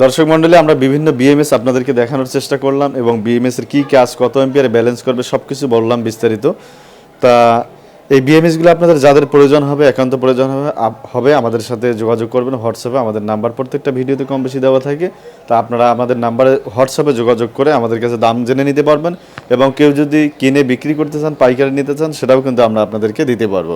দর্শক মণ্ডলী, আমরা বিভিন্ন বিএমএস আপনাদেরকে দেখানোর চেষ্টা করলাম এবং বিএমএস এর কি কাজ কত এম্পিয়ার ব্যালেন্স করবে সব কিছু বললাম বিস্তারিত। তা এই বিএমএসগুলো আপনাদের যাদের প্রয়োজন হবে, একান্ত প্রয়োজন হবে হবে, আমাদের সাথে যোগাযোগ করবেন হোয়াটসঅ্যাপে আমাদের নাম্বার প্রত্যেকটা ভিডিওতে কম বেশি দেওয়া থাকে। তা আপনারা আমাদের নাম্বারে হোয়াটসঅ্যাপে যোগাযোগ করে আমাদের কাছে দাম জেনে নিতে পারবেন এবং কেউ যদি কিনে বিক্রি করতে চান, পাইকারি নিতে চান, সেটাও কিন্তু আমরা আপনাদেরকে দিতে পারব।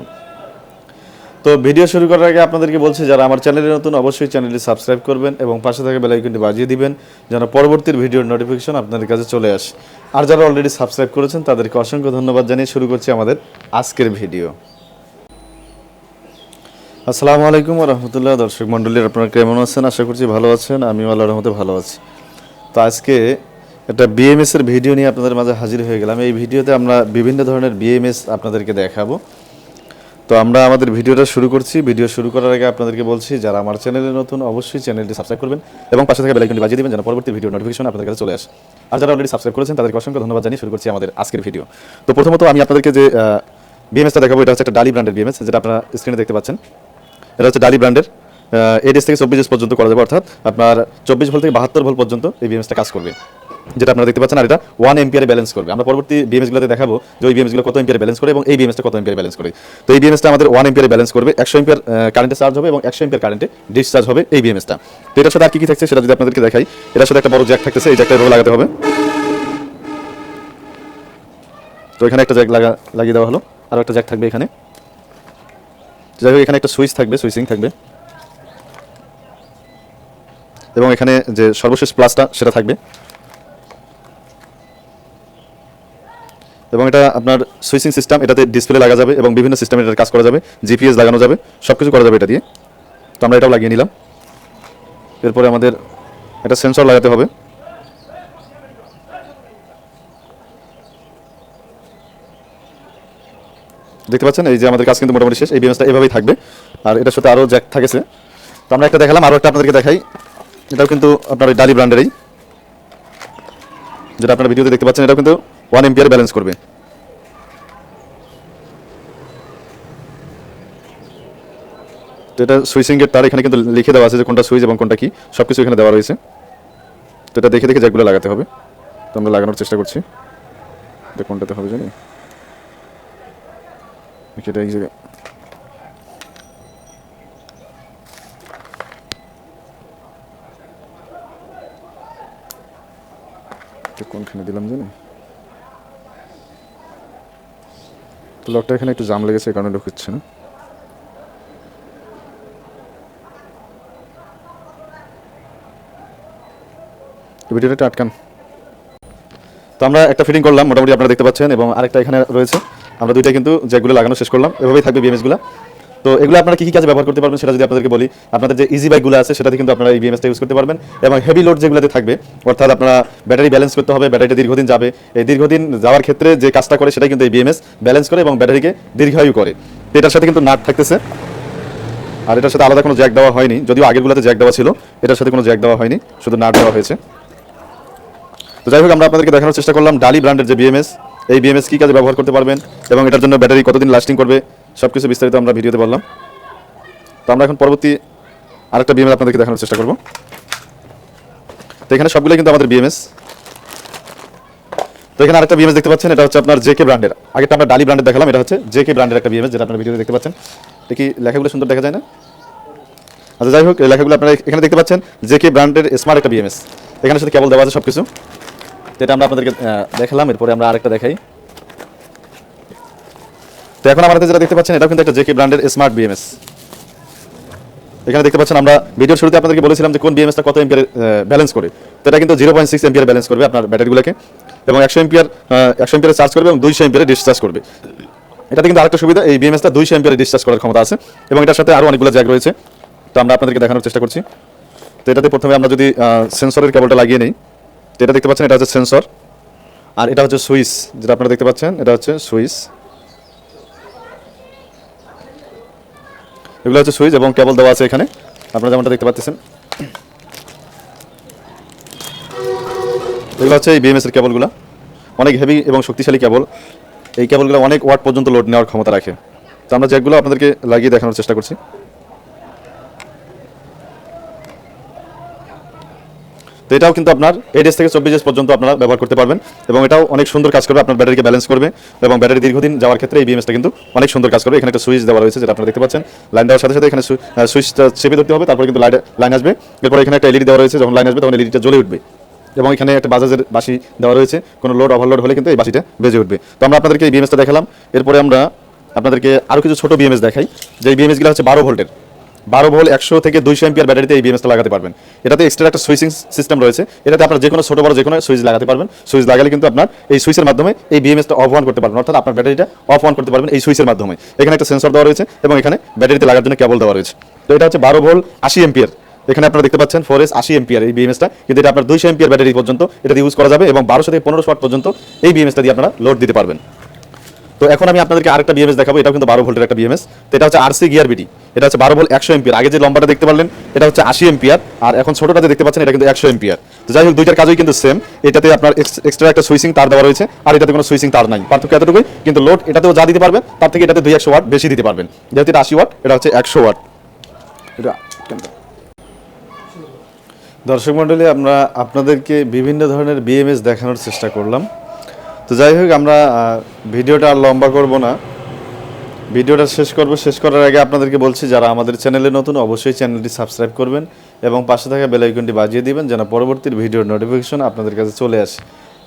তো ভিডিও শুরু করার আগে আপনাদেরকে বলছি, যারা আমার চ্যানেলে নতুন, অবশ্যই চ্যানেলটি সাবস্ক্রাইব করবেন এবং পাশে থাকা বেল আইকনটি বাজিয়ে দিবেন, যেন পরবর্তী ভিডিওর নোটিফিকেশন আপনাদের কাছে চলে আসে। আর যারা অলরেডি সাবস্ক্রাইব করেছেন, তাদেরকে অসংখ্য ধন্যবাদ জানিয়ে শুরু করছি আমাদের আজকের ভিডিও। আসসালামু আলাইকুম রহমতুল্লাহ দর্শক মণ্ডলীর আপনারা কেমন আছেন? আশা করছি ভালো আছেন, আমিও আল্লাহর রহমতে ভালো আছি। তো আজকে একটা বিএমএস এর ভিডিও নিয়ে আপনাদের মাঝে হাজির হয়ে গেলাম। এই ভিডিওতে আমরা বিভিন্ন ধরনের বিএমএস আপনাদেরকে দেখাবো। তো আমরা আমাদের ভিডিওটা শুরু করছি। ভিডিও শুরু করার আগে আপনাদেরকে বলছি, যারা আমার চ্যানেলে নতুন, অবশ্যই চ্যানেলটি সাবস্ক্রাইব করবেন এবং পাশে থাকা বেলাইকনটি বাজিয়ে দেবেন যেন পরবর্তী ভিডিও নোটিফিকেশন আপনাদের কাছে চলে আসে। আর যারা অলরেডি সাবস্ক্রাইব করেছেন, তাদেরকে অসংখ্য ধন্যবাদ জানিয়ে শুরু করছি আমাদের আজকের ভিডিও তো প্রথমত আমি আপনাদেরকে যে বিএমএসটা দেখাবো, এটা হচ্ছে একটা ডালি ব্র্যান্ডের বিএমএস যেটা আপনারা স্ক্রিনে দেখতে পাচ্ছেন। এটা হচ্ছে ডালি ব্র্যান্ডের এডিএস থেকে চব্বিশ পর্যন্ত করা যাবে, অর্থাৎ আপনার চব্বিশ ভোল থেকে বাহাত্তর ভোল্ট পর্যন্ত এই বিএমএসটা কাজ করবে। যেটা আপনারা দেখতে পাচ্ছেন, আর এটা ওয়ান এম্পিয়ারে ব্যালেন্স করবে। আমরা পরবর্তী বিএমএসগুলোতে দেখাবো যে ওই বিএমএসগুলো কত এম্পিয়ার ব্যালেন্স করে এবং এই বিএমএসটা কত এম্পিয়ার ব্যালেন্স করে। তো এই বিএমএসটা আমাদের ওয়ান এম্পিয়ারে ব্যালেন্স করবে, একশো এম্পিয়ার কারেন্টে চার্জ হবে এবং একশো এম্পিয়ার কারেন্টে ডিসচার্জ হবে এই বিএমএসটা তো এটার সাথে আর কি কি থাকছে সেটা যদি আপনাদেরকে দেখাই, এটার সাথে একটা বড় জ্যাক থাকতেছে, এই জ্যাকটা এভাবে লাগাতে হবে। তো এখানে একটা জ্যাক লাগা লাগিয়ে দেওয়া হলো, আর একটা জ্যাক থাকবে এখানে। যাই হোক, এখানে একটা সুইচ থাকবে সুইচিং থাকবে। এবং এখানে যে সর্বশেষ প্লাসটা সেটা থাকবে। এবং এটা আপনার সুইচিং সিস্টেম এটাতে ডিসপ্লে লাগা যাবে এবং বিভিন্ন সিস্টেমে এটার কাজ করা যাবে জিপিএস লাগানো যাবে সব কিছু করা যাবে এটা দিয়ে। তো আমরা এটাও লাগিয়ে নিলাম। এরপরে আমাদের একটা সেন্সর লাগাতে হবে। দেখতে পাচ্ছেন? এই যে আমাদের কাজ কিন্তু মোটামুটি শেষ, এই বিএমএসটা এভাবেই থাকবে। আর এটার সাথে আরও জ্যাক থাকেছে। তো আমরা একটা দেখালাম, আরও একটা আপনাদেরকে দেখাই। এটাও কিন্তু আপনার ওই ডালি ব্র্যান্ডেরই যেটা আপনারা ভিডিওতে দেখতে পাচ্ছেন, এটাও কিন্তু ওয়ান এম্পিয়ার ব্যালেন্স করবে। তো এটা সুইচিংয়ের তার এখানে কিন্তু লিখে দেওয়া আছে যে কোনটা সুইচ এবং কোনটা কি সব কিছু এখানে দেওয়া রয়েছে। তো এটা দেখে দেখে জ্যাকগুলো লাগাতে হবে। তো আমরা লাগানোর চেষ্টা করছি। এটা কোনটাতে হবে জানি? এই কোনখানে দিলাম জানি? তো লকটা এখানে একটু জাম লেগেছে কারণে ঢুকছে না। ভিডিওটা আটকান। তো আমরা একটা ফিটিং করলাম, মোটামুটি আপনারা দেখতে পাচ্ছেন, এবং আরেকটা এখানে রয়েছে। আমরা দুইটা কিন্তু যেগুলো লাগানো শেষ করলাম। এভাবেই থাকবে বিএমএসগুলো তো এগুলো আপনারা কি কি কাজে ব্যবহার করতে পারবেন সেটা যদি আপনাদেরকে বলি, আপনাদের যে ইজি বাইকগুলো আছে সেটাতে কিন্তু আপনারা এই বিএমএসটা ইউজ করতে পারবেন এবং হেভি লোড যেগুলোতে থাকবে, অর্থাৎ আপনারা ব্যাটারি ব্যালেন্স করতে হবে ব্যাটারিটা দীর্ঘদিন যাবে। এই দীর্ঘদিন যাওয়ার ক্ষেত্রে যে কাজটা করে সেটা কিন্তু এই বিএমএস ব্যালেন্স করে এবং ব্যাটারিকে দীর্ঘায়ু করে। এটার সাথে কিন্তু নাট থাকতেছে। আর এটার সাথে আলাদা কোনো জ্যাক দেওয়া হয়নি, যদিও আগেরগুলোতে জ্যাক দেওয়া ছিল, এটার সাথে কোনো জ্যাক দেওয়া হয়নি, শুধু নাট দেওয়া হয়েছে। তো যাই হোক, আমরা আপনাদেরকে দেখানোর চেষ্টা করলাম ডালি ব্র্যান্ডের যে বিএমএস এই বিএমএস কী কাজে ব্যবহার করতে পারবেন এবং এটার জন্য ব্যাটারি কতদিন লাস্টিং করবে সব কিছু বিস্তারিত আমরা ভিডিওতে বললাম। তো আমরা এখন পরবর্তী আরেকটা বিএমএস আপনাদেরকে দেখানোর চেষ্টা করব। তো এখানে সবগুলোই কিন্তু আমাদের বিএমএস তো এখানে আরেকটা বিএমএস দেখতে পাচ্ছেন, এটা হচ্ছে আপনার জেকে ব্র্যান্ডের আগেটা আমরা ডালি ব্র্যান্ডের দেখালাম, এটা হচ্ছে জেকে ব্র্যান্ডের একটা বিএমএস যেটা আপনারা ভিডিওতে দেখতে পাচ্ছেন। দেখি লেখাগুলো সুন্দর দেখা যায় না? আচ্ছা যাই হোক লেখাগুলো আপনারা এখানে দেখতে পাচ্ছেন জেকে ব্র্যান্ডের স্মার্ট একটা বিএমএস এখানে সাথে কেবল দেওয়া আছে সব কিছু এটা আমরা আপনাদেরকে দেখালাম, এরপরে আমরা আরেকটা দেখাই। তো এখন আমাদের যেটা দেখতে পাচ্ছেন, এটাও কিন্তু একটা জেকে ব্র্যান্ডের স্মার্ট বিএমএস এখানে দেখতে পাচ্ছেন আমরা ভিডিওর শুরুতে আপনাদেরকে বলেছিলাম যে কোন বিএমএসটা কত এম্পিয়ার ব্যালেন্স করে। তো এটা কিন্তু zero point six ampere balance করবে আপনার ব্যাটারিগুলোকে এবং একশো এম্পিয়ার একশো এম্পিয়ারে চার্জ করবে এবং দুইশো এম্পিয়ারে ডিসচার্জ করবে। এটাতে কিন্তু আরেকটা সুবিধা, এই বিএমএসটা দুইশো এম্পিয়ারে ডিসচার্জ করার ক্ষমতা আছে। এবং এটার সাথে আরও অনেকগুলো জ্যাক রয়েছে। তো আমরা আপনাদেরকে দেখানোর চেষ্টা করছি। তো এটাতে প্রথমে আমরা যদি সেন্সরের কেবলটা লাগিয়ে নিই, তো এটা দেখতে পাচ্ছেন, এটা হচ্ছে সেন্সর আর এটা হচ্ছে সুইচ, যেটা আপনারা দেখতে পাচ্ছেন, এটা হচ্ছে সুইচ। এগুলো হচ্ছে সুইচ এবং কেবল দেওয়া আছে এখানে। আপনারা যেমনটা দেখতে পাচ্ছেন। এগুলো হচ্ছে এই বিএমএস এর কেবলগুলো। অনেক হেভি এবং শক্তিশালী কেবল। এই কেবলগুলো অনেক ওয়াট পর্যন্ত লোড নেওয়ার ক্ষমতা রাখে। তো আমরা যেগুলো আপনাদেরকে লাগিয়ে দেখানোর চেষ্টা করছি। তো এটাও কিন্তু আপনার এইট থেকে চব্বিশ এস পর্যন্ত আপনারা ব্যবহার করতে পারবেন এবং এটাও অনেক সুন্দর কাজ করবে, আপনার ব্যাটারিকে ব্যালেন্স করবে এবং ব্যাটারি দীর্ঘদিন যাওয়ার ক্ষেত্রে এই বিএমএসটা কিন্তু অনেক সুন্দর কাজ করবে। এখানে একটা সুইচ দেওয়া রয়েছে যেটা আপনারা দেখতে পাচ্ছেন। লাইন দেওয়ার সাথে সাথে এখানে সুইচটা চেপে ধরতে হবে, তারপরে কিন্তু লাইট লাইন আসবে। এরপর এখানে একটা এলইডি দেওয়া রয়েছে, যখন লাইন আসবে তখন এলইডিটা জ্বলে উঠবে। এবং এখানে একটা বাজাজের বাসি দেওয়া রয়েছে। কোনো লোড ওভারলোড হলে কিন্তু এই বাসিটা বেজে উঠবে। তো আমরা আপনাদেরকে এই বিএমএসটা দেখালাম। এরপরে আমরা আপনাদেরকে আরও কিছু ছোটো বিএমএস দেখাই। যে বিএমএসগুলো হচ্ছে বারো ভোল্টের। বারো ভোল্ট একশো থেকে দুইশো এমপিয়ার ব্যাটারিতে এই বিএমএসটা লাগাতে পারবেন। এটাতে এক্সট্রা একটা সুইচিং সিস্টেম রয়েছে। এটাতে আপনার যে কোনো ছোটো বড় যে কোনো সুইচ লাগাতে পারবেন। সুইচ লাগালে কিন্তু আপনার এই সুইচের মাধ্যমে এই বিএমএসটা অফ অন করতে পারবেন। অর্থাৎ আপনার ব্যাটারিটা অফ অন করতে পারবেন এই সুইচের মাধ্যমে। এখানে একটা সেন্সর দেওয়া রয়েছে এবং এখানে ব্যাটারিতে লাগার জন্য কেবল দেওয়া রয়েছে। তো এটা হচ্ছে বারো ভোল্ট আশি এমপিয়ার এখানে আপনারা দেখতে পাচ্ছেন ফোর এস আশি এমপিয়ার এই বিএমএসটা কিন্তু এটা আপনার দুইশো এমপিয়ার ব্যাটারি পর্যন্ত এটা ইউজ করা যাবে এবং বারোশো থেকে পনেরোশো ওয়াট পর্যন্ত এই বিএমএসটা দিয়ে আপনারা লোড দিতে পারবেন। তো এখন আমি আপনাদেরকে আরেকটা বিএমএস দেখাবো, এটাও কিন্তু বারো ভোল্টের একটা বিএমএস তো এটা হচ্ছে আরসি গিয়ার বিডি এটা হচ্ছে বারো ভোল্ট একশো এমপিয়ার আগে যে লম্বাটা দেখতে পারলেন, এটা হচ্ছে আশি এমপিয়ার আর এখন ছোটটাতে দেখতে পাচ্ছেন, এটা কিন্তু একশো এমপিয়ার তো যাই হোক, দুইটার কাজই কিন্তু সেম এটাতে আপনার এক্সট্রা একটা সুইচিং তার দেওয়া রয়েছে, আর এটাতে কোনো সুইচিং তার নাই। পার্থক্য এতটুকুই, কিন্তু লোড এটাতেও যা দিতে পারবেন, তার থেকে এটাতে দুই একশো ওয়াট বেশি দিতে পারবেন। যেহেতু এটা আশি ওয়াট এটা হচ্ছে একশো ওয়াট এটা দর্শক মণ্ডলী, আমরা আপনাদেরকে বিভিন্ন ধরনের বিএমএস দেখানোর চেষ্টা করলাম। তো যাই হোক, আমরা ভিডিওটা আর লম্বা করব না। ভিডিওটা শেষ করব। শেষ করার আগে আপনাদেরকে বলছি, যারা আমাদের চ্যানেলে নতুন, অবশ্যই চ্যানেলটি সাবস্ক্রাইব করবেন এবং পাশে থাকা বেল আইকনটি বাজিয়ে দিবেন, যেন পরবর্তী ভিডিওর নোটিফিকেশন আপনাদের কাছে চলে আসে।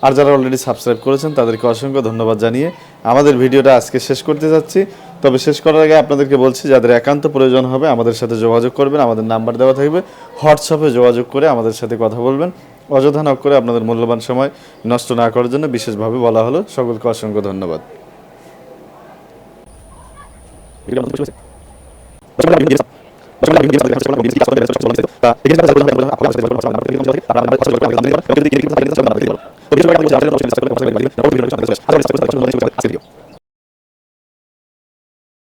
আর যারা অলরেডি সাবস্ক্রাইব করেছেন, তাদেরকে অসংখ্য ধন্যবাদ জানিয়ে আমাদের ভিডিওটা আজকে শেষ করতে যাচ্ছি। তবে শেষ করার আগে আপনাদেরকে বলছি, যাদের একান্ত প্রয়োজন হবে, আমাদের সাথে যোগাযোগ করবেন। আমাদের নাম্বার দেওয়া থাকবে। হোয়াটসঅ্যাপে যোগাযোগ করে আমাদের সাথে কথা বলবেন। অযথা নক করে আপনাদের মূল্যবান সময় নষ্ট না করার জন্য বিশেষভাবে বলা হলো সকলকে অসংখ্য ধন্যবাদ